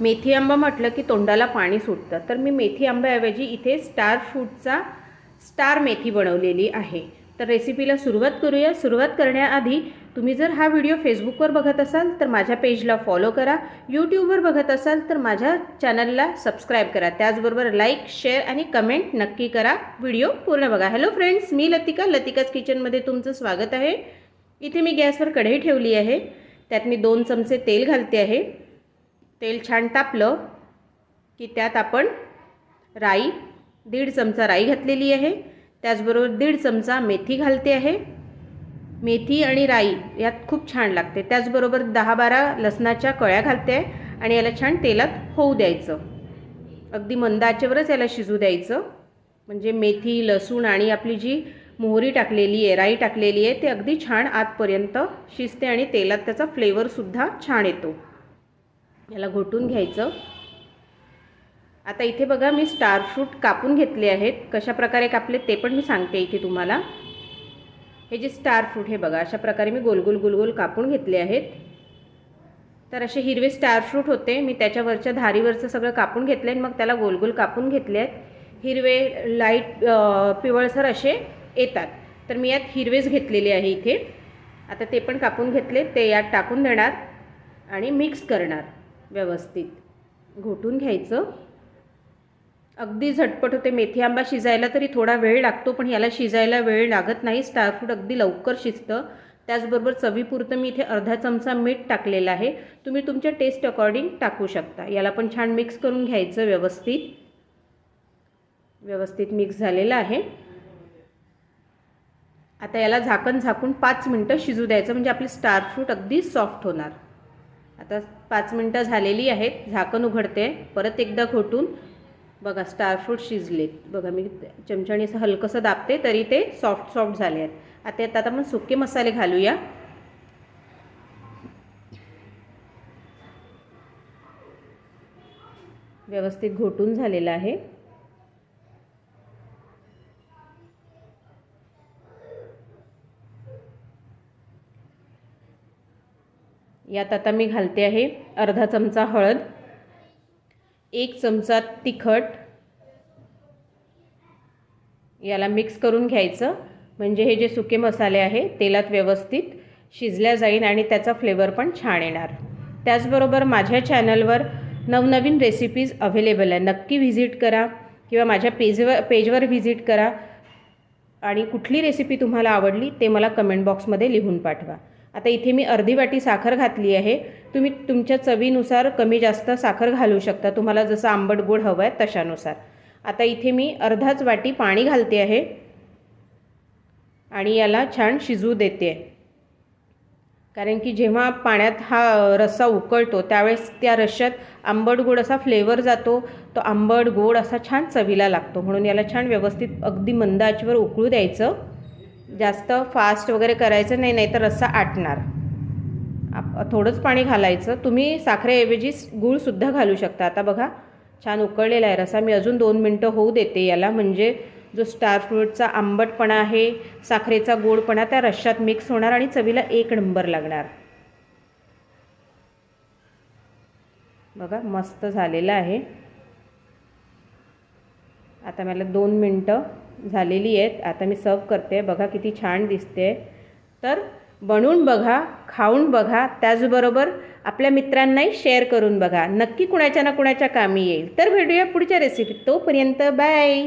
मेथी आंबा म्हटलं की तोंडाला पाणी सुटतं. तर मी मेथी आंब्याऐवजी इथे स्टार फ्रूटचा स्टार मेथी बनवलेली आहे. तर रेसिपीला सुरुवात करूया. सुरुवात करण्याआधी तुम्ही जर हा व्हिडिओ फेसबुकवर बघत असाल तर माझ्या पेजला फॉलो करा. यूट्यूबवर बघत असाल तर माझ्या चॅनलला सबस्क्राईब करा. त्याचबरोबर लाईक शेअर आणि कमेंट नक्की करा. व्हिडिओ पूर्ण बघा. हॅलो फ्रेंड्स मी लतिका. लतिकाच किचनमध्ये तुमचं स्वागत आहे. इथे मी गॅसवर कढई ठेवली आहे. त्यात मी दोन चमचे तेल घालते आहे. तेल छान तापलं की त्यात आपण राई दीड चमचा राई घातलेली आहे. त्याचबरोबर दीड चमचा मेथी घालते आहे. मेथी आणि राई यात खूप छान लागते. त्याचबरोबर दहा बारा लसणाच्या कळ्या घालते आहे आणि याला छान तेलात होऊ द्यायचं. अगदी मंद आचेवरच याला शिजू द्यायचं. म्हणजे मेथी लसूण आणि आपली जी मोहरी टाकलेली आहे राई टाकलेली आहे ते अगदी छान आतपर्यंत शिजते आणि तेलात त्याचा फ्लेवरसुद्धा छान येतो. याला घोटून घ्यायचं. आता इथे बघा मी स्टार फ्रूट कापून घेतले आहेत. कशा प्रकारे कापले ते पण मी सांगते इथे तुम्हाला. हे जे स्टार फ्रूट हे बघा अशा प्रकारे मी गोलगोल गोलगोल कापून घेतले आहेत. तर असे हिरवे स्टार फ्रूट होते. मी त्याच्यावरच्या धारीवरचं सगळं कापून घेतले आणि मग त्याला गोलगोल कापून घेतले आहेत. हिरवे लाइट पिवळसर असे येतात. तर मी यात हिरवेच घेतलेले आहे इथे. आता ते पण कापून घेतले. ते यात टाकून देणार आणि मिक्स करणार. व्यवस्थित. घोटून घ्यायचं. अगदी झटपट होते. मेथी आंबा शिजायला तरी थोडा वेळ लागतो पण याला शिजायला वेळ लागत नाही. स्टार फ्रूट अगदी लवकर शिजतं. त्याचबरोबर चवीपुरतं मी इथे अर्धा चमचा मीठ टाकलेलं आहे. तुम्ही तुमच्या टेस्ट अकॉर्डिंग टाकू शकता. याला पण छान मिक्स करून घ्यायचं व्यवस्थित. व्यवस्थित मिक्स झालेलं आहे. आता याला झाकण झाकून पाच मिनटं शिजू द्यायचं. म्हणजे आपले स्टार फ्रूट अगदी सॉफ्ट होणार. आता पाच मिनटं झालेली आहेत. झाकण उघडते. परत एकदा घोटून बघा स्टार फ्रूट शिजलेत. बघा मी चमच्याने असं हलकंसं दाबते तरी ते सॉफ्ट सॉफ्ट झाले आहेत. आता यात आता आपण सुके मसाले घालूया. व्यवस्थित घोटून झालेलं आहे. यात आता मी घालते आहे अर्धा चमचा हळद एक चमचा तिखट. याला मिक्स करून घ्यायचं. म्हणजे हे जे सुके मसाले आहे तेलात व्यवस्थित शिजल्या जाईल आणि त्याचा फ्लेवर पण छान येणार. त्याचबरोबर माझ्या चॅनलवर नवनवीन रेसिपीज अव्हेलेबल आहे. नक्की व्हिजिट करा किंवा माझ्या पेजवर पेजवर व्हिजिट करा. आणि कुठली रेसिपी तुम्हाला आवडली ते मला कमेंट बॉक्समध्ये लिहून पाठवा. आता इथे मी अर्धी वाटी साखर घातली आहे. तुम्ही तुमच्या चवीनुसार कमी जास्त साखर घालू शकता. तुम्हाला जसं आंबट गोड हवं आहे तशानुसार. आता इथे मी अर्धाच वाटी पाणी घालते आहे. आणि याला छान शिजू देते. कारण की जेव्हा पाण्यात हा रस्सा उकळतो त्यावेळेस त्या रश्श्यात आंबट गोड असा फ्लेवर जातो. तो आंबट गोड असा छान चवीला लागतो. म्हणून याला छान व्यवस्थित अगदी मंद आचेवर उकळू द्यायचं. जास्त फास्ट वगैरे करायचं नाही नाही तर रस्सा आटणार. आप थोडंच पाणी घालायचं. तुम्ही साखरेऐवजी गूळसुद्धा घालू शकता. आता बघा छान उकळलेला आहे रस्सा. मी अजून दोन मिनटं होऊ देते याला. म्हणजे जो स्टार फ्रूटचा आंबटपणा आहे साखरेचा गोडपणा त्या रश्श्यात मिक्स होणार आणि चवीला एक नंबर लागणार. बघा मस्त झालेलं आहे. आता मला दोन मिनटं झालेली आहेत. आता मी सर्व करते. बघा किती छान दिसते. तर बनवून बघा खाऊन बघा. त्याचबरोबर आपल्या मित्रांनाही शेअर करून बघा. नक्की कुणाच्या ना कुणाच्या कामी येईल. तर भेटूया पुढच्या रेसिपीत तोपर्यंत. बाय